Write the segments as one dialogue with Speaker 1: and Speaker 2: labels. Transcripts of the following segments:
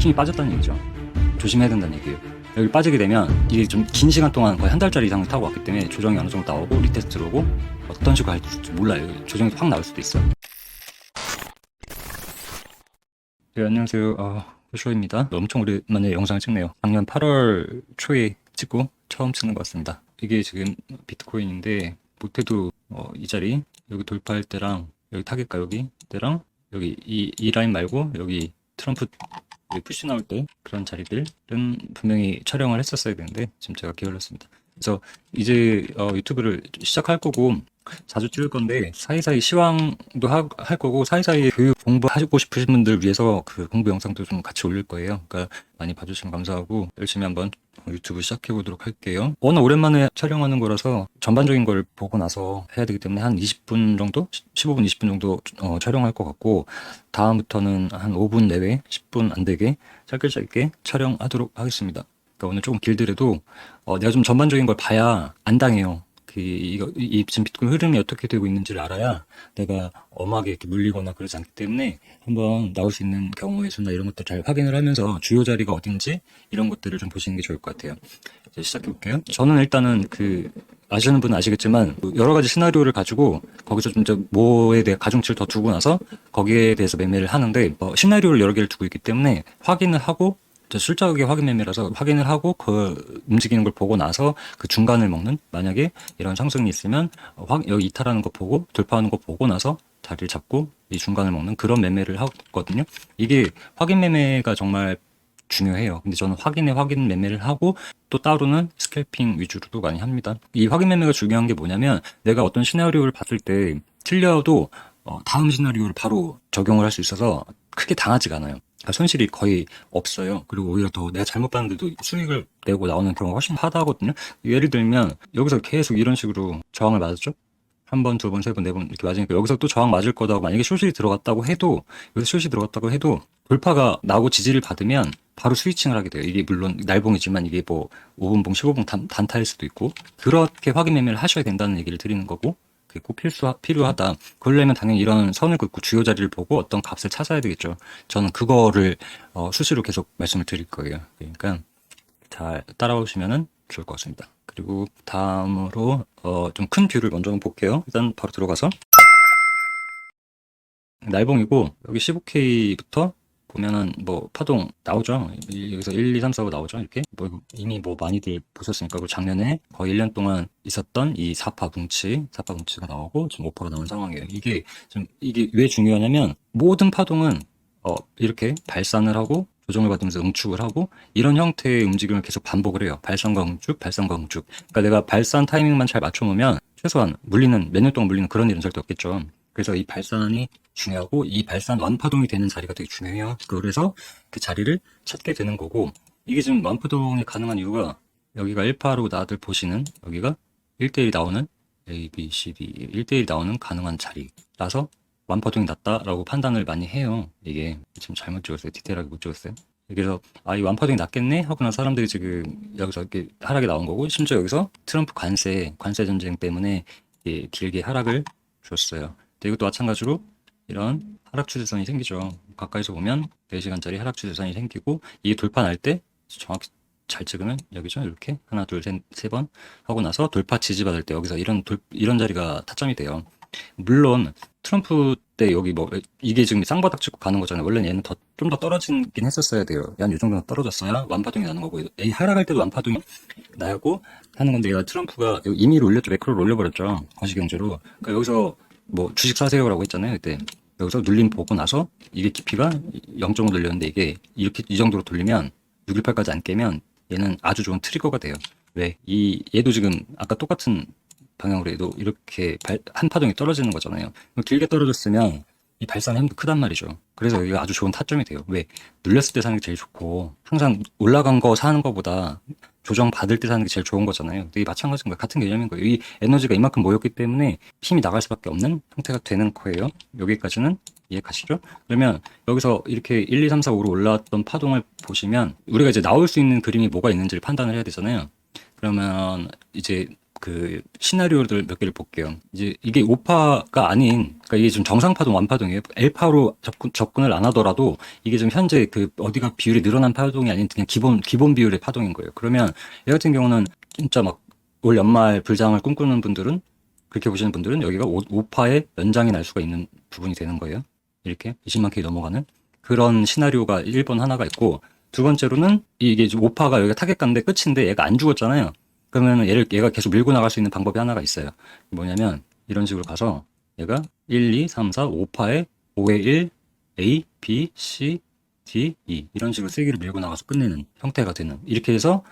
Speaker 1: 힘이 빠졌다는 얘기죠. 조심해야 된다는 얘기예요. 여기 빠지게 되면 이게 좀 긴 시간 동안 거의 한 달짜리 이상을 타고 왔기 때문에 조정이 어느 정도 나오고 리테스트로 오고 어떤 식으로 할지 몰라요. 조정이 확 나올 수도 있어요. 네, 안녕하세요. 어, 쇼입니다. 엄청 오랜만에 영상을 찍네요. 작년 8월 초에 찍고 처음 찍는 것 같습니다. 이게 지금 비트코인인데 못해도 어, 이 자리 여기 돌파할 때랑 여기 타겟가 여기 때랑 여기 이, 이 라인 말고 여기 트럼프 푸시 나올 때 그런 자리들은 분명히 촬영을 했었어야 되는데 지금 제가 게을렀습니다. 그래서 이제 어, 유튜브를 시작할 거고 자주 찍을 건데 사이사이 시황도 하- 할 거고 사이사이 교육 공부하고 싶으신 분들 위해서 그 공부 영상도 좀 같이 올릴 거예요. 그러니까 많이 봐주시면 감사하고 열심히 한번 유튜브 시작해 보도록 할게요. 워낙 오랜만에 촬영하는 거라서 전반적인 걸 보고 나서 해야 되기 때문에 한 20분 정도, 15분, 20분 정도 어, 촬영할 것 같고 다음부터는 한 5분 내외, 10분 안 되게 짧게 짧게 촬영하도록 하겠습니다. 그러니까 오늘 조금 길더라도 어, 내가 좀 전반적인 걸 봐야 안 당해요. 그 이 이 지금 비트코인 흐름이 어떻게 되고 있는지를 알아야 내가 엄하게 이렇게 물리거나 그러지 않기 때문에 한번 나올 수 있는 경우의 수나 이런 것들 잘 확인을 하면서 주요 자리가 어딘지 이런 것들을 좀 보시는 게 좋을 것 같아요. 이제 시작해 볼게요. 저는 일단은 그 아시는 분은 아시겠지만 여러 가지 시나리오를 가지고 거기서 좀 뭐에 대해 가중치를 더 두고 나서 거기에 대해서 매매를 하는데 어, 시나리오를 여러 개를 두고 있기 때문에 확인을 하고 저 실적의 확인 매매라서 확인을 하고 그 움직이는 걸 보고 나서 그 중간을 먹는 만약에 이런 상승이 있으면 어, 확- 여기 이탈하는 거 보고 돌파하는 거 보고 나서 자리를 잡고 이 중간을 먹는 그런 매매를 하거든요. 이게 확인 매매가 정말 중요해요. 근데 저는 확인에 확인 매매를 하고 또 따로는 스캘핑 위주로도 많이 합니다. 이 확인 매매가 중요한 게 뭐냐면 내가 어떤 시나리오를 봤을 때 틀려도 어, 다음 시나리오를 바로 적용을 할 수 있어서 크게 당하지가 않아요. 그러니까 손실이 거의 없어요. 그리고 오히려 더 내가 잘못 봤는데도 수익을 내고 나오는 경우가 훨씬 하다거든요. 예를 들면 여기서 계속 이런 식으로 저항을 맞았죠? 한 번, 두 번, 세 번, 네 번 이렇게 맞으니까 여기서 또 저항 맞을 거다고 만약에 숏이 들어갔다고 해도 여기서 숏이 들어갔다고 해도 돌파가 나고 지지를 받으면 바로 스위칭을 하게 돼요. 이게 물론 날봉이지만 이게 뭐 5분봉, 15분 단, 단타일 수도 있고 그렇게 확인 매매를 하셔야 된다는 얘기를 드리는 거고 꼭 필수, 필요하다. 그러려면 당연히 이런 선을 긋고 주요 자리를 보고 어떤 값을 찾아야 되겠죠. 저는 그거를 어, 수시로 계속 말씀을 드릴 거예요. 그러니까 잘 따라오시면 좋을 것 같습니다. 그리고 다음으로 어, 좀 큰 뷰를 먼저 볼게요. 일단 바로 들어가서 날봉이고 여기 15K부터 보면은 뭐 파동 나오죠. 이- 여기서 1, 2, 3, 4, 5 나오죠. 이렇게 뭐 이미 뭐 많이들 보셨으니까 그 작년에 거의 1년 동안 있었던 이 4파 붕치, 4파 붕치가 나오고 지금 5파가 나온 상황이에요. 이게 좀 이게 왜 중요하냐면 모든 파동은 어 이렇게 발산을 하고 조정을 받으면서 응축을 하고 이런 형태의 움직임을 계속 반복을 해요. 발산과 응축, 발산과 응축. 그러니까 내가 발산 타이밍만 잘 맞춰 놓으면 최소한 물리는 몇 년 동안 물리는 그런 일은 절대 없겠죠. 그래서 이 발산이 중요하고 이 발산 완파동이 되는 자리가 되게 중요해요. 그래서 그 자리를 찾게 되는 거고 이게 지금 완파동이 가능한 이유가 여기가 1파로 나들 보시는 여기가 1대1 나오는 A, B, C, D 1대1 나오는 가능한 자리라서 완파동이 낮다라고 판단을 많이 해요. 이게 지금 잘못 찍었어요. 디테일하게 못 찍었어요. 그래서 아 이 완파동이 낮겠네 하고 난 사람들이 지금 여기서 이렇게 하락이 나온 거고 심지어 여기서 트럼프 관세 관세 전쟁 때문에 예, 길게 하락을 줬어요. 근데 이것도 마찬가지로 이런 하락 추세선이 생기죠. 가까이서 보면 4시간짜리 하락 추세선이 생기고 이게 돌파 날 때 정확히 잘 찍으면 여기죠. 이렇게 하나 둘셋세 번 하고 나서 돌파 지지받을 때 여기서 이런 돌, 이런 자리가 타점이 돼요. 물론 트럼프 때 여기 뭐 이게 지금 쌍바닥 찍고 가는 거잖아요. 원래는 얘는 더 좀 더 떨어지긴 했었어야 돼요. 한이 정도는 떨어졌어야 완파동이 나는 거고 이 하락할 때도 완파동이 나고 하는 건데 얘가 트럼프가 임의로 올렸죠. 매크로를 올려버렸죠. 거시경제로. 그러니까 여기서 뭐 주식 사세요라고 했잖아요. 그때 여기서 눌림 보고 나서 이게 깊이가 0.5 눌렸는데 이게 이렇게 이 정도로 돌리면 618까지 안 깨면 얘는 아주 좋은 트리거가 돼요. 왜? 이 얘도 지금 아까 똑같은 방향으로 해도 이렇게 발- 한 파동이 떨어지는 거잖아요. 길게 떨어졌으면 이 힘도 크단 말이죠. 그래서 여기가 아주 좋은 타점이 돼요. 왜? 눌렸을 때 사는 게 제일 좋고 항상 올라간 거 사는 거보다 조정 받을 때 사는 게 제일 좋은 거잖아요. 근데 이 마찬가지인 거예요. 같은 개념인 거예요. 이 에너지가 이만큼 모였기 때문에 힘이 나갈 수밖에 없는 형태가 되는 거예요. 여기까지는 이해 가시죠? 그러면 여기서 이렇게 1, 2, 3, 4, 5로 올라왔던 파동을 보시면 우리가 이제 나올 수 있는 그림이 뭐가 있는지를 판단을 해야 되잖아요. 그러면 이제 그 시나리오들 몇 개를 볼게요. 이제 이게 오파가 아닌, 그러니까 이게 좀 정상파동 완파동이에요. L파로 접근, 접근을 안 하더라도 이게 좀 현재 그 어디가 비율이 늘어난 파동이 아닌 그냥 기본, 기본 비율의 파동인 거예요. 그러면 얘 같은 경우는 진짜 막 올 연말 불장을 꿈꾸는 분들은 그렇게 보시는 분들은 여기가 오, 오파의 연장이 날 수가 있는 부분이 되는 거예요. 이렇게 20만 K 넘어가는 그런 시나리오가 1번 하나가 있고 두 번째로는 이게 오파가 여기가 타겟 갔는데 끝인데 얘가 안 죽었잖아요. 그러면 얘를 얘가 계속 밀고 나갈 수 있는 방법이 하나가 있어요. 뭐냐면 이런 식으로 가서 얘가 1, 2, 3, 4, 5파에 5에 1, A, B, C, D, E 이런 식으로 세 개를 밀고 나가서 끝내는 형태가 되는 이렇게 해서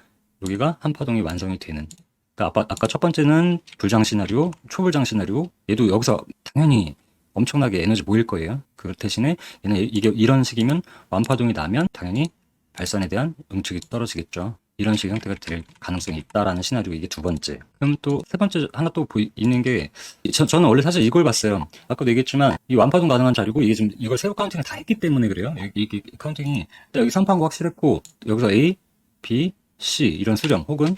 Speaker 1: 여기가 한 파동이 완성이 되는 그러니까 아까, 아까 첫 번째는 불장 시나리오, 초불장 시나리오 얘도 여기서 당연히 엄청나게 에너지 모일 거예요. 그 대신에 얘는 이게 이런 식이면 완파동이 나면 당연히 발산에 대한 응축이 떨어지겠죠. 이런 식의 형태가 될 가능성이 있다라는 시나리오 이게 두 번째. 그럼 또 세 번째 하나 또 보이, 있는 게 저, 저는 원래 사실 이걸 봤어요. 아까도 얘기했지만 이 완파동 가능한 자리고 이게 지금 이걸 세로 카운팅을 다 했기 때문에 그래요. 이게 카운팅이 여기 3파고 확실했고 여기서 A, B, C 이런 수령 혹은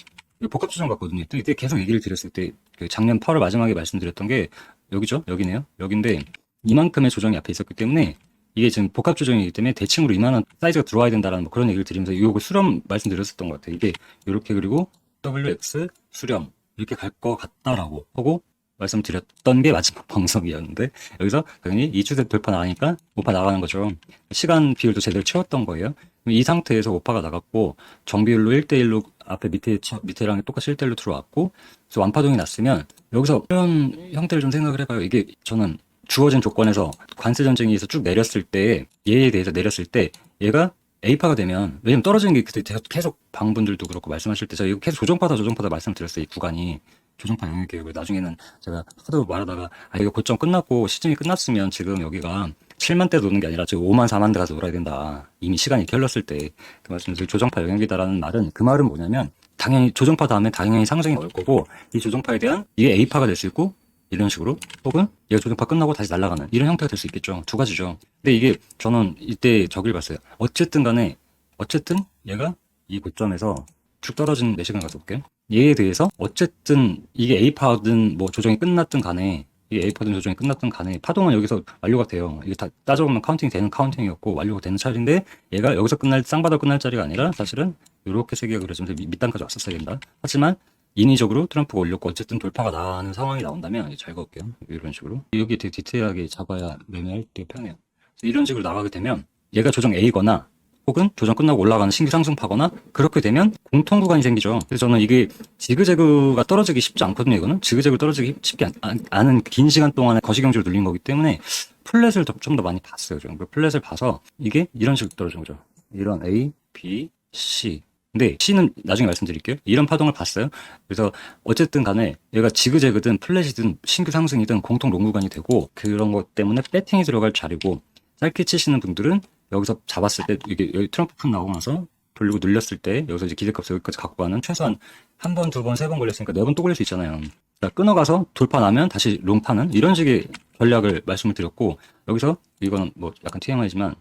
Speaker 1: 복합 수정 같거든요. 이때 계속 얘기를 드렸을 때, 그 작년 8월 마지막에 말씀드렸던 게 여기죠? 여기네요. 여긴데 이만큼의 조정이 앞에 있었기 때문에 이게 지금 복합 조정이기 때문에 대칭으로 이만한 사이즈가 들어와야 된다라는 뭐 그런 얘기를 드리면서 이거 수렴 말씀드렸었던 것 같아요. 이게 이렇게 그리고 WX 수렴 이렇게 갈 것 같다라고 하고 말씀드렸던 게 마지막 방송이었는데 여기서 당연히 이 추세 돌파 나가니까 오파 나가는 거죠. 시간 비율도 제대로 채웠던 거예요. 이 상태에서 오파가 나갔고 정비율로 1대1로 앞에 밑에 처- 밑에랑 똑같이 1대1로 들어왔고 그래서 완파동이 났으면 여기서 이런 형태를 좀 생각을 해봐요. 이게 저는 주어진 조건에서 관세 전쟁에서 쭉 내렸을 때 얘에 대해서 내렸을 때 얘가 A파가 되면 왜냐면 떨어지는 게 계속- 방분들도 그렇고 말씀하실 때 제가 이거 계속 조정파다 조정파다 말씀드렸어요. 이 구간이 조정파 영역이에요. 나중에는 제가 하도 말하다가 아 이거 고점 끝났고 시즌이 끝났으면 지금 여기가 7만 대 노는 게 아니라 지금 5만 4만 대 가서 놀아야 된다. 이미 시간이 흘렀을 때 그 말씀드린 조정파 영역이다라는 말은 그 말은 뭐냐면 당연히 조정파 다음에 당연히 상승이 올 거고 이 조정파에 대한 이게 A파가 될 수 있고 이런 식으로 혹은 얘가 조정파 끝나고 다시 날아가는 이런 형태가 될 수 있겠죠. 두 가지죠. 근데 이게 저는 이때 저길 봤어요. 어쨌든 간에 어쨌든 얘가 이 고점에서 쭉 떨어진 4시간 가서 볼게요. 얘에 대해서 어쨌든 이게 A파든 뭐 조정이 끝났든 간에 이게 A파든 조정이 끝났든 간에 파동은 여기서 완료가 돼요. 이게 다 따져보면 카운팅이 되는 카운팅이었고 완료가 되는 차례인데 얘가 여기서 끝날 쌍바닥 끝날 자리가 아니라 사실은 이렇게 세 개가 그려지면서 밑- 밑단까지 왔었어야 된다. 하지만 인위적으로 트럼프가 올렸고 어쨌든 돌파가 나는 상황이 나온다면 잘 걸게요. 이런 식으로 여기 되게 디테일하게 잡아야 매매할 때 편해요. 이런 식으로 나가게 되면 얘가 조정 A거나 혹은 조정 끝나고 올라가는 신규 상승파거나 그렇게 되면 공통 구간이 생기죠. 그래서 저는 이게 지그재그가 떨어지기 쉽지 않거든요. 이거는 지그재그 떨어지기 쉽지 않, 않- 않은 긴 시간 동안에 거시경주를 눌린 거기 때문에 플랫을 좀 더 많이 봤어요. 좀. 그 플랫을 봐서 이게 이런 식으로 떨어진 거죠. 이런 A, B, C. 근데 C는 나중에 말씀드릴게요. 이런 파동을 봤어요. 그래서 어쨌든 간에 얘가 지그재그든 플랫이든 신규 상승이든 공통 롱 구간이 되고 그런 것 때문에 배팅이 들어갈 자리고 짧게 치시는 분들은 여기서 잡았을 때 이게 여기 트럼프 푼 나오고 나서 돌리고 늘렸을 때 여기서 이제 기대값을 여기까지 갖고 가는 최소한 한 번, 두 번, 세 번 걸렸으니까 네 번 또 걸릴 수 있잖아요. 그러니까 끊어가서 돌파 나면 다시 롱 파는 이런 식의 전략을 말씀을 드렸고 여기서 이거는 뭐 약간 TMI지만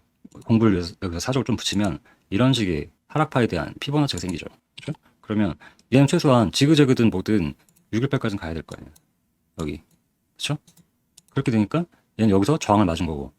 Speaker 1: 공부를 위해서 여기서 사족을 좀 붙이면 이런 식의 하락파에 대한 피보나치가 생기죠. 그렇죠? 그러면 얘는 최소한 지그재그든 뭐든 618까지는 가야 될 거 아니에요. 여기. 그렇죠? 그렇게 되니까 얘는 여기서 저항을 맞은 거고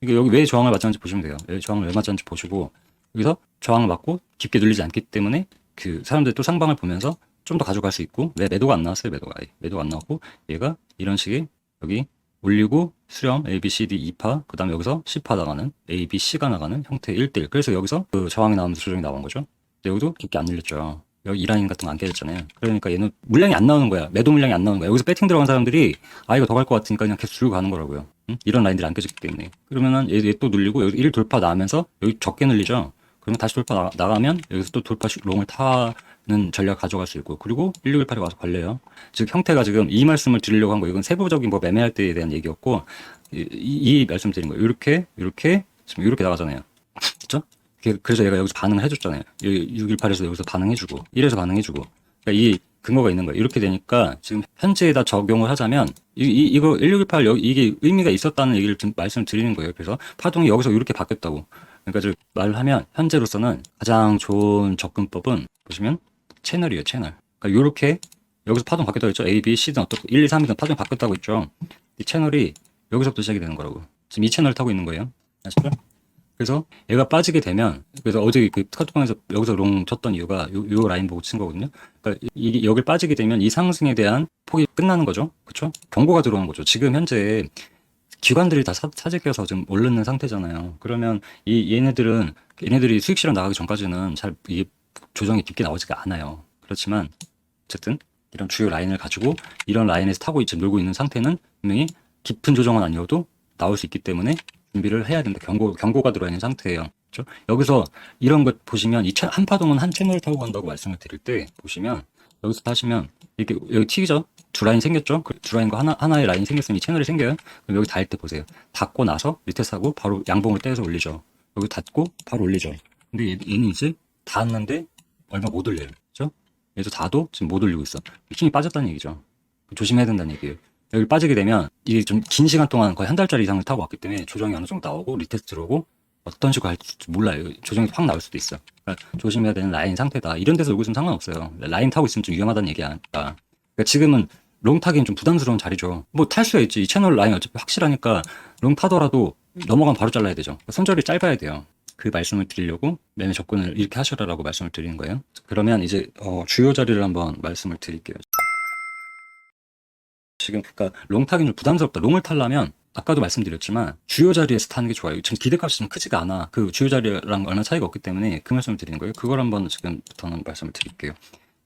Speaker 1: 이게 여기 왜 저항을 맞았는지 보시면 돼요. 왜 저항을 왜 맞았는지 보시고 여기서 저항을 맞고 깊게 눌리지 않기 때문에 그 사람들이 또 상방을 보면서 좀 더 가져갈 수 있고 왜 매도가 안 나왔어요 매도가. 매도가 안 나왔고 얘가 이런 식의 여기 올리고 수렴 A, B, C, D 2파 그 다음에 여기서 10파 나가는 A, B, C가 나가는 형태 1대1 그래서 여기서 그 저항이 나오면서 조정이 나온 거죠. 근데 여기도 깊게 안 눌렸죠. 여기 이라인 같은 거 안 깨졌잖아요. 그러니까 얘는 물량이 안 나오는 거야. 매도 물량이 안 나오는 거야. 여기서 배팅 들어간 사람들이 아 이거 더 갈 것 같으니까 그냥 계속 들고 가는 거라고요. 응? 이런 라인들이 안 깨졌기 때문에. 그러면은 얘 또 눌리고 여기 1 돌파 나면서 여기 적게 눌리죠. 그러면 다시 돌파 나, 나가면 여기서 또 돌파 시- 롱을 타 는 전략 가져갈 수 있고 그리고 1618에 와서 걸려요. 즉 형태가 지금 이 말씀을 드리려고 한 거 이건 세부적인 뭐 매매할 때에 대한 얘기였고 이, 이, 이 말씀 드린 거예요. 이렇게 이렇게 지금 이렇게 나가잖아요. 그렇죠? 그래서 얘가 여기서 반응을 해줬잖아요. 618에서 여기서 반응해주고 1에서 반응해주고 그러니까 이 근거가 있는 거예요. 이렇게 되니까 지금 현재에다 적용을 하자면 이, 이 이거 1618 여기 이게 의미가 있었다는 얘기를 좀 말씀을 드리는 거예요. 그래서 파동이 여기서 이렇게 바뀌었다고. 그러니까 즉 말을 하면 현재로서는 가장 좋은 접근법은 보시면 채널이에요, 채널. 그러니까 요렇게 여기서 파동 바뀌었다고 했죠. A, B, C든 어떻게 1, 2, 3이든 파동이 바뀌었다고 했죠. 이 채널이 여기서부터 시작이 되는 거라고. 지금 이 채널을 타고 있는 거예요. 아시죠? 그래서 얘가 빠지게 되면 그래서 어제 그 카톡방에서 여기서 롱 쳤던 이유가 요, 요 라인 보고 친 거거든요. 그러니까 이게 여길 빠지게 되면 이 상승에 대한 폭이 끝나는 거죠. 그렇죠? 경고가 들어오는 거죠. 지금 현재 기관들이 다 사, 사재껴서 지금 오르는 상태잖아요. 그러면 이 얘네들은 얘네들이 수익 실현 나가기 전까지는 잘 이게 조정이 깊게 나오지가 않아요. 그렇지만 어쨌든 이런 주요 라인을 가지고 이런 라인에서 타고 지금 놀고 있는 상태는 분명히 깊은 조정은 아니어도 나올 수 있기 때문에 준비를 해야 된다. 경고 경고가 들어와 있는 상태예요. 그렇죠? 여기서 이런 것 보시면 이 한 파동은 한 채널을 타고 간다고 말씀을 드릴 때 보시면 여기서 타시면 이렇게 여기 튀기죠? 두 라인 생겼죠? 그두 라인과 하나, 하나의 라인이 생겼으면 이 채널이 생겨요. 그럼 여기 닿을 때 보세요. 닿고 나서 밑에 사고 바로 양봉을 떼서 올리죠. 여기 닿고 바로 올리죠. 근데 얘, 얘는 이제 닿았는데 얼마 못 올려요. 그죠? 얘도 닿아도 지금 못 올리고 있어. 힘이 빠졌다는 얘기죠. 조심해야 된다는 얘기예요. 여기 빠지게 되면 이게 좀 긴 시간 동안 거의 한 달짜리 이상을 타고 왔기 때문에 조정이 어느 정도 나오고 리테스트 들어오고 어떤 식으로 할지 몰라요. 조정이 확 나올 수도 있어. 그러니까 조심해야 되는 라인 상태다. 이런 데서 놀고 있으면 상관없어요. 라인 타고 있으면 좀 위험하다는 얘기야. 그러니까 지금은 롱 타기는 좀 부담스러운 자리죠. 뭐 탈 수야 있지. 이 채널 라인 어차피 확실하니까 롱 타더라도 넘어가면 바로 잘라야 되죠. 손절이 짧아야 돼요. 그 말씀을 드리려고 매매 접근을 이렇게 하셔라라고 말씀을 드리는 거예요. 그러면 이제 어, 주요 자리를 한번 말씀을 드릴게요. 지금 그러니까 롱 타기는 좀 부담스럽다. 롱을 타려면 아까도 말씀드렸지만 주요 자리에서 타는 게 좋아요. 지금 기대값이 좀 크지가 않아. 그 주요 자리랑 얼마 차이가 없기 때문에 그 말씀을 드리는 거예요. 그걸 한번 지금부터는 말씀을 드릴게요.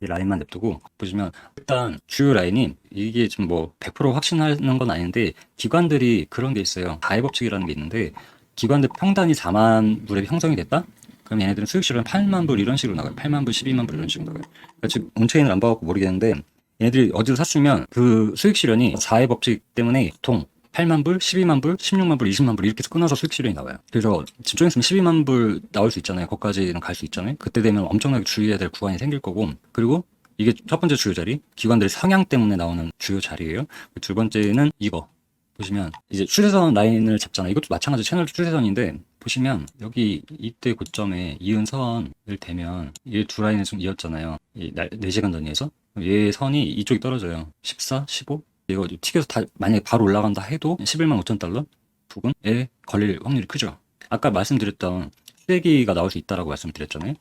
Speaker 1: 이 라인만 냅두고 보시면 일단 주요 라인이 이게 지금 뭐 100% 확신하는 건 아닌데 기관들이 그런 게 있어요. 가해 법칙이라는 게 있는데 기관들 평단이 4만 불에 형성이 됐다? 그럼 얘네들은 수익 실현 8만 불 이런 식으로 나가요. 8만 불, 12만 불 이런 식으로 나가요. 그러니까 지금 온체인을 안 봐갖고 모르겠는데 얘네들이 어디서 샀으면 그 수익 실현이 4의 법칙 때문에 보통 8만 불, 12만 불, 16만 불, 20만 불 이렇게 끊어서 수익 실현이 나와요. 그래서 있으면 12만 불 나올 수 있잖아요. 거기까지는 갈 수 있잖아요. 그때 되면 엄청나게 주의해야 될 구간이 생길 거고 그리고 이게 첫 번째 주요 자리 기관들의 성향 때문에 나오는 주요 자리예요. 그두 번째는 이거 보시면 이제 추세선 라인을 잡잖아요. 이것도 마찬가지 채널 추세선인데 보시면 여기 이때 고점에 이은 선을 대면 얘 두 라인을 좀 이었잖아요. 이 4시간 단위에서 얘 선이 이쪽이 떨어져요. 14, 15 이거 튀겨서 다 만약에 바로 올라간다 해도 11만 5천 달러 부근에 걸릴 확률이 크죠. 아까 말씀드렸던 쓰레기가 나올 수 있다라고 말씀드렸잖아요.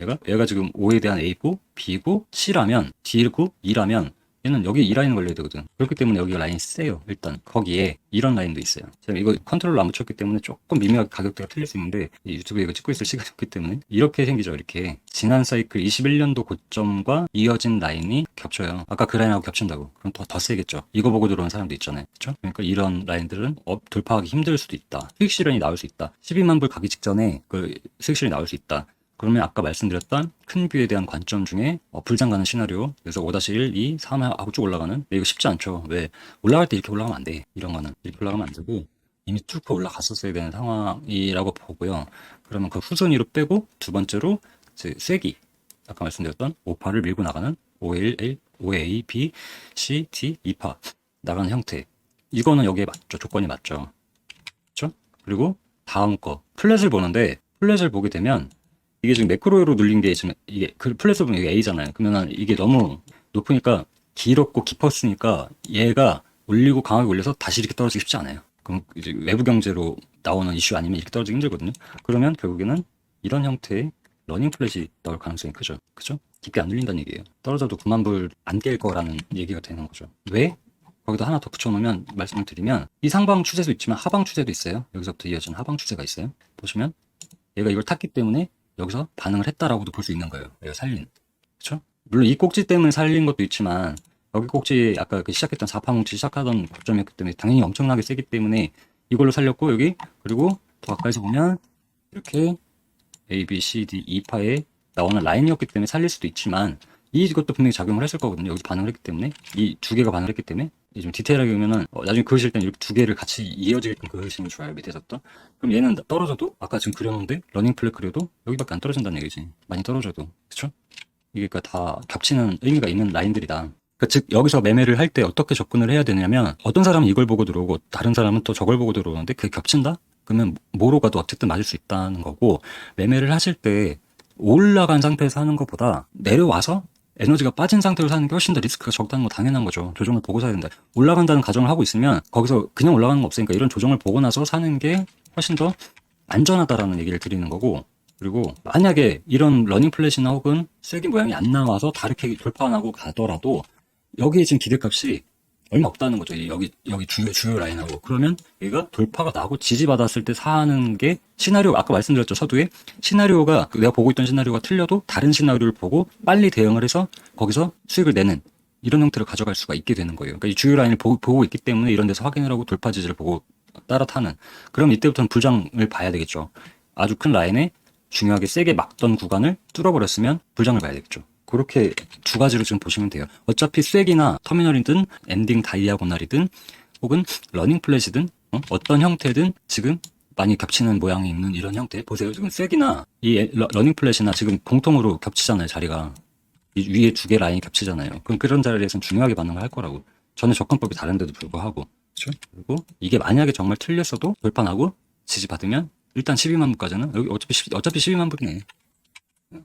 Speaker 1: 얘가 얘가 지금 O에 대한 A고 B고 C라면 D고 E라면 얘는 여기 이 라인 걸려야 되거든. 그렇기 때문에 여기가 라인이 세요. 일단 거기에 이런 라인도 있어요. 제가 이거 컨트롤로 안 붙였기 때문에 조금 미묘하게 가격대가 틀릴 수 있는데 이 유튜브에 이거 찍고 있을 시간이 없기 때문에 이렇게 생기죠. 이렇게 지난 사이클 21년도 고점과 이어진 라인이 겹쳐요. 아까 그 라인하고 겹친다고. 그럼 더, 더 세겠죠. 이거 보고 들어온 사람도 있잖아요. 그렇죠? 그러니까 이런 라인들은 업 돌파하기 힘들 수도 있다. 수익 실현이 나올 수 있다. 12만 불 가기 직전에 그 수익 실현이 나올 수 있다. 그러면 아까 말씀드렸던 큰 뷰에 대한 관점 중에 어, 불장 가는 시나리오 그래서 5-1, 2, 3 하고 쭉 올라가는 근데 이거 쉽지 않죠. 왜? 올라갈 때 이렇게 올라가면 안 돼. 이런 거는. 이렇게 올라가면 안 되고 이미 뚫고 올라갔었어야 되는 상황이라고 보고요. 그러면 그 후순위로 빼고 두 번째로 이제 쐐기. 아까 말씀드렸던 5파를 밀고 나가는 5L, 5A, B, C, D, 2파 나가는 형태. 이거는 여기에 맞죠. 조건이 맞죠. 그렇죠? 그리고 다음 거. 플랫을 보는데 플랫을 보게 되면 이게 지금 매크로로 눌린 게 지금 이게 그 플랫을 보면 이게 A잖아요. 그러면 이게 너무 높으니까 길었고 깊었으니까 얘가 올리고 강하게 올려서 다시 이렇게 떨어지기 쉽지 않아요. 그럼 이제 외부 경제로 나오는 이슈 아니면 이렇게 떨어지기 힘들거든요. 그러면 결국에는 이런 형태의 러닝 플랫이 나올 가능성이 크죠. 그죠? 깊게 안 눌린다는 얘기예요. 떨어져도 9만 불 안 깰 거라는 얘기가 되는 거죠. 왜? 거기다 하나 더 붙여놓으면 말씀을 드리면 이 상방 추세도 있지만 하방 추세도 있어요. 여기서부터 이어지는 하방 추세가 있어요. 보시면 얘가 이걸 탔기 때문에 여기서 반응을 했다라고도 볼 수 있는 거예요. 얘가 살린. 그렇죠? 물론 이 꼭지 때문에 살린 것도 있지만 여기 꼭지 아까 그 시작했던 4파 뭉치 시작하던 고점이었기 때문에 당연히 엄청나게 세기 때문에 이걸로 살렸고 여기 그리고 더 가까이서 보면 이렇게 A, B, C, D 2파에 나오는 라인이었기 때문에 살릴 수도 있지만 이것도 분명히 작용을 했을 거거든요. 여기 반응을 했기 때문에 이 두 개가 반응을 했기 때문에 좀 디테일하게 보면은 어, 나중에 그으실 때는 이렇게 두 개를 같이 이어지게끔 그으시면 좋아요 밑에서 또 그럼 얘는 떨어져도 아까 지금 그려놓은데 러닝 플랫 그려도 여기밖에 안 떨어진다는 얘기지 많이 떨어져도 그쵸? 이게 그러니까 다 겹치는 의미가 있는 라인들이다 그러니까 즉 여기서 매매를 할 때 어떻게 접근을 해야 되냐면 어떤 사람은 이걸 보고 들어오고 다른 사람은 또 저걸 보고 들어오는데 그게 겹친다? 그러면 뭐로 가도 어쨌든 맞을 수 있다는 거고 매매를 하실 때 올라간 상태에서 하는 것보다 내려와서 에너지가 빠진 상태로 사는 게 훨씬 더 리스크가 적다는 거 당연한 거죠. 조정을 보고 사야 된다. 올라간다는 가정을 하고 있으면 거기서 그냥 올라가는 거 없으니까 이런 조정을 보고 나서 사는 게 훨씬 더 안전하다라는 얘기를 드리는 거고 그리고 만약에 이런 러닝 플랫이나 혹은 쐐기 모양이 안 나와서 다르게 돌파하고 가더라도 여기에 지금 기대값이 얼마 없다는 거죠. 이 여기 여기 주요 주요 라인하고 그러면 얘가 돌파가 나고 지지받았을 때 사는 게 시나리오 아까 말씀드렸죠 서두에 시나리오가 내가 보고 있던 시나리오가 틀려도 다른 시나리오를 보고 빨리 대응을 해서 거기서 수익을 내는 이런 형태로 가져갈 수가 있게 되는 거예요. 그러니까 이 주요 라인을 보고, 보고 있기 때문에 이런 데서 확인을 하고 돌파 지지를 보고 따라 타는 그럼 이때부터는 불장을 봐야 되겠죠. 아주 큰 라인에 중요하게 세게 막던 구간을 뚫어버렸으면 불장을 봐야 되겠죠. 그렇게 두 가지로 지금 보시면 돼요. 어차피 쐐기나 터미널이든 엔딩 다이아고날이든 혹은 러닝 플랫이든 어? 떤 형태든 지금 많이 겹치는 모양이 있는 이런 형태 보세요. 지금 쐐기나 이 러닝 플랫이나 지금 공통으로 겹치잖아요. 자리가 이 위에 두 개 라인이 겹치잖아요. 그럼 그런 자리에서는 중요하게 반응을 할 거라고. 전혀 접근법이 다른데도 불구하고 그렇죠? 그리고 이게 만약에 정말 틀렸어도 돌파나고 지지받으면 일단 12만 불까지는 여기 어차피 10, 어차피 12만 불이네.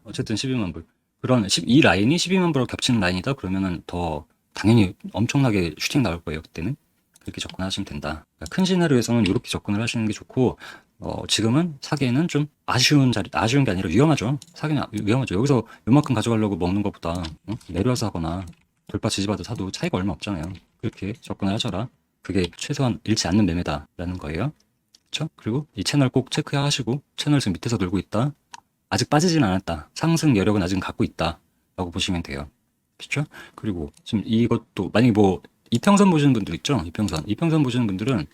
Speaker 1: 어쨌든 12만 불. 그런 10, 이 라인이 12만 불하고 겹치는 라인이다 그러면은 더 당연히 엄청나게 슈팅 나올 거예요 그때는 그렇게 접근하시면 된다. 그러니까 큰 시나리오에서는 이렇게 접근을 하시는 게 좋고 어, 지금은 사기에는 좀 아쉬운 자리 아쉬운 게 아니라 위험하죠. 사기는 아- 위험하죠. 여기서 요만큼 가져가려고 먹는 것보다 어? 내려와서 하거나 돌파 지지받아 사도 차이가 얼마 없잖아요. 그렇게 접근을 하셔라. 그게 최소한 잃지 않는 매매다라는 거예요. 그렇죠? 그리고 이 채널 꼭 체크하시고 채널 지금 밑에서 돌고 있다. 아직 빠지진 않았다. 상승 여력은 아직 갖고 있다. 라고 보시면 돼요. 그렇죠? 그리고 지금 이것도 만약에 뭐 이평선 보시는 분들 있죠? 이평선. 이평선 보시는 분들은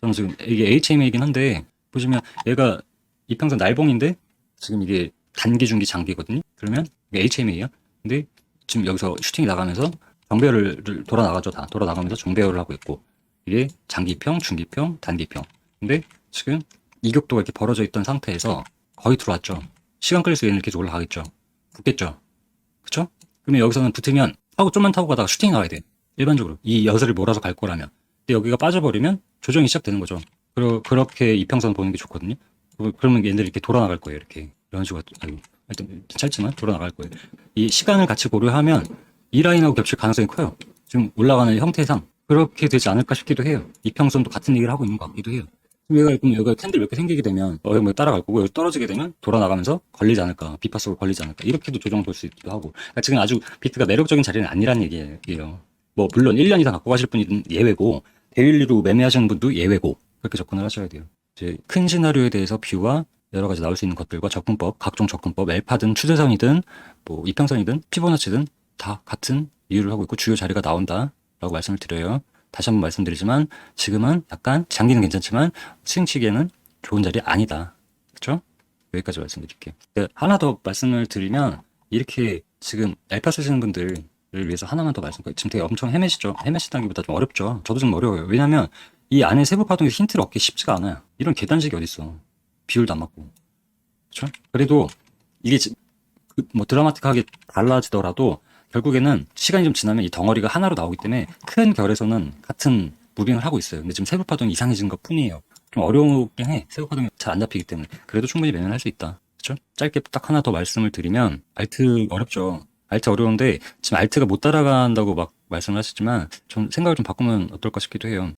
Speaker 1: 저는 지금 이게 HMA이긴 한데 보시면 얘가 이평선 날봉인데 지금 이게 단기, 중기, 장기거든요. 그러면 이게 HMA야. 근데 지금 여기서 슈팅이 나가면서 정배열을 돌아 나가죠. 다 돌아 나가면서 정배열을 하고 있고 이게 장기평, 중기평, 단기평. 근데 지금 이격도가 이렇게 벌어져 있던 상태에서 거의 들어왔죠. 시간 끌릴수록 얘는 계속 올라가겠죠. 붙겠죠. 그쵸? 그러면 여기서는 붙으면 하고 좀만 타고 가다가 슈팅이 나와야 돼. 일반적으로. 이 여슬을 몰아서 갈 거라면. 근데 여기가 빠져버리면 조정이 시작되는 거죠. 그러, 그렇게 이평선 보는 게 좋거든요. 그- 그러면 얘네들이 이렇게 돌아 나갈 거예요. 이렇게. 이런 식으로. 아이고, 일단 짧지만 돌아 나갈 거예요. 이 시간을 같이 고려하면 이 라인하고 겹칠 가능성이 커요. 지금 올라가는 형태상. 그렇게 되지 않을까 싶기도 해요. 이평선도 같은 얘기를 하고 있는 것 같기도 해요. 그럼 얘가, 그럼 여기가 캔들 몇 개 생기게 되면, 어, 여기 뭐 따라갈 거고, 여기 떨어지게 되면, 돌아 나가면서 걸리지 않을까, 비파 속으로 걸리지 않을까, 이렇게도 조정 볼 수 있기도 하고. 그러니까 지금 아주 비트가 매력적인 자리는 아니라는 얘기예요. 뭐, 물론 1년 이상 갖고 가실 분은 예외고, 데일리로 매매하시는 분도 예외고, 그렇게 접근을 하셔야 돼요. 이제 큰 시나리오에 대해서 뷰와 여러 가지 나올 수 있는 것들과 접근법, 각종 접근법, 엘파든 추세선이든, 뭐, 이평선이든, 피보나치든, 다 같은 이유를 하고 있고, 주요 자리가 나온다라고 말씀을 드려요. 다시 한번 말씀드리지만 지금은 약간 장기는 괜찮지만 스윙치기에는 좋은 자리 아니다. 그렇죠? 여기까지 말씀드릴게요. 네, 하나 더 말씀을 드리면 이렇게 지금 알파 쓰시는 분들을 위해서 하나만 더 말씀. 지금 되게 엄청 헤매시죠? 헤매시다기보다 좀 어렵죠. 저도 좀 어려워요. 왜냐하면 이 안에 세부 파동에서 힌트를 얻기 쉽지가 않아요. 이런 계단식이 어딨어? 비율도 안 맞고. 그렇죠? 그래도 이게 지- 그뭐 드라마틱하게 달라지더라도 결국에는 시간이 좀 지나면 이 덩어리가 하나로 나오기 때문에 큰 결에서는 같은 무빙을 하고 있어요. 근데 지금 세부 파동이 이상해진 것 뿐이에요. 좀 어려우긴 해. 세부 파동이 잘 안 잡히기 때문에. 그래도 충분히 매매할 수 있다. 그렇죠? 짧게 딱 하나 더 말씀을 드리면 알트 어렵죠. 알트 어려운데 지금 알트가 못 따라간다고 막 말씀을 하시지만 좀 생각을 좀 바꾸면 어떨까 싶기도 해요.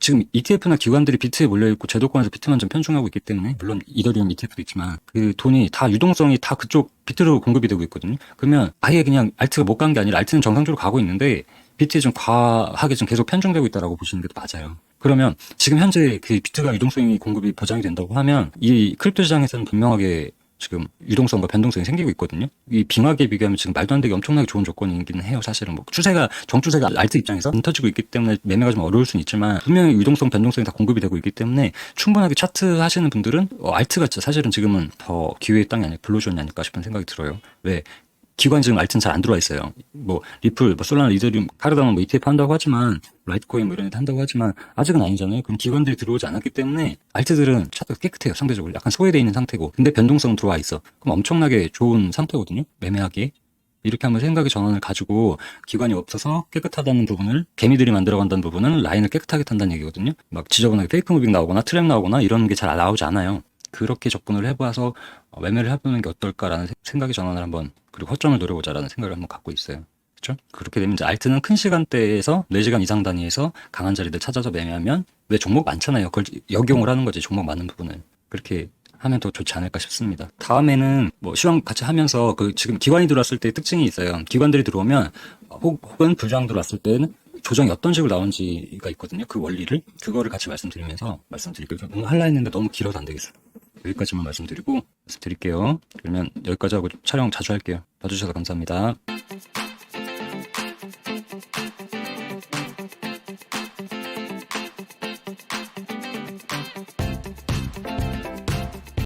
Speaker 1: 지금 ETF나 기관들이 비트에 몰려있고 제도권에서 비트만 좀 편중하고 있기 때문에 물론 이더리움 ETF도 있지만 그 돈이 다 유동성이 다 그쪽 비트로 공급이 되고 있거든요. 그러면 아예 그냥 알트가 못 간 게 아니라 알트는 정상적으로 가고 있는데 비트에 좀 과하게 좀 계속 편중되고 있다라고 보시는 게 맞아요. 그러면 지금 현재 그 비트가 유동성이 공급이 보장이 된다고 하면 이 크립토 시장에서는 분명하게 지금 유동성과 변동성이 생기고 있거든요. 이 빙하기에 비교하면 지금 말도 안 되게 엄청나게 좋은 조건이긴 해요. 사실은 뭐 추세가 정추세가 알트 입장에서 안 터지고 있기 때문에 매매가 좀 어려울 수는 있지만 분명히 유동성, 변동성이 다 공급이 되고 있기 때문에 충분하게 차트 하시는 분들은 어, 알트가 사실은 지금은 더 기회의 땅이 아닐까 블루존이 아닐까 싶은 생각이 들어요. 왜 기관 지금 알트는 잘안 들어와 있어요. 뭐 리플, 뭐 솔라나, 이더리움, 카르다나 뭐 ETF 한다고 하지만 라이트코인 뭐 이런 애들 한다고 하지만 아직은 아니잖아요. 그럼 기관들이 들어오지 않았기 때문에 알트들은 차트가 깨끗해요. 상대적으로 약간 소외돼 있는 상태고 근데 변동성은 들어와 있어. 그럼 엄청나게 좋은 상태거든요. 매매하기. 이렇게 한번 생각의 전환을 가지고 기관이 없어서 깨끗하다는 부분을 개미들이 만들어간다는 부분은 라인을 깨끗하게 탄다는 얘기거든요. 막 지저분하게 페이크 무빙 나오거나 트랩 나오거나 이런 게 잘 나오지 않아요. 그렇게 접근을 해봐서 어, 매매를 해보는 게 어떨까라는 세- 생각의 전환을 한번 그리고 허점을 노려보자라는 생각을 한번 갖고 있어요. 그렇죠? 그렇게 되면 이제 알트는 큰 시간대에서 4시간 이상 단위에서 강한 자리들 찾아서 매매하면 왜 종목 많잖아요. 그걸 역용을 하는 거지 종목 많은 부분을 그렇게 하면 더 좋지 않을까 싶습니다. 다음에는 뭐 시황 같이 하면서 그 지금 기관이 들어왔을 때 특징이 있어요. 기관들이 들어오면 혹, 혹은 부장 들어왔을 때는 조정이 어떤 식으로 나오는지가 있거든요. 그 원리를 그거를 같이 말씀드리면서 말씀드릴게요. 오늘 할라 했는데 너무 길어서 안 되겠어. 여기까지만 말씀드리고 말씀드릴게요. 그러면 여기까지 하고 촬영 자주 할게요. 봐주셔서 감사합니다.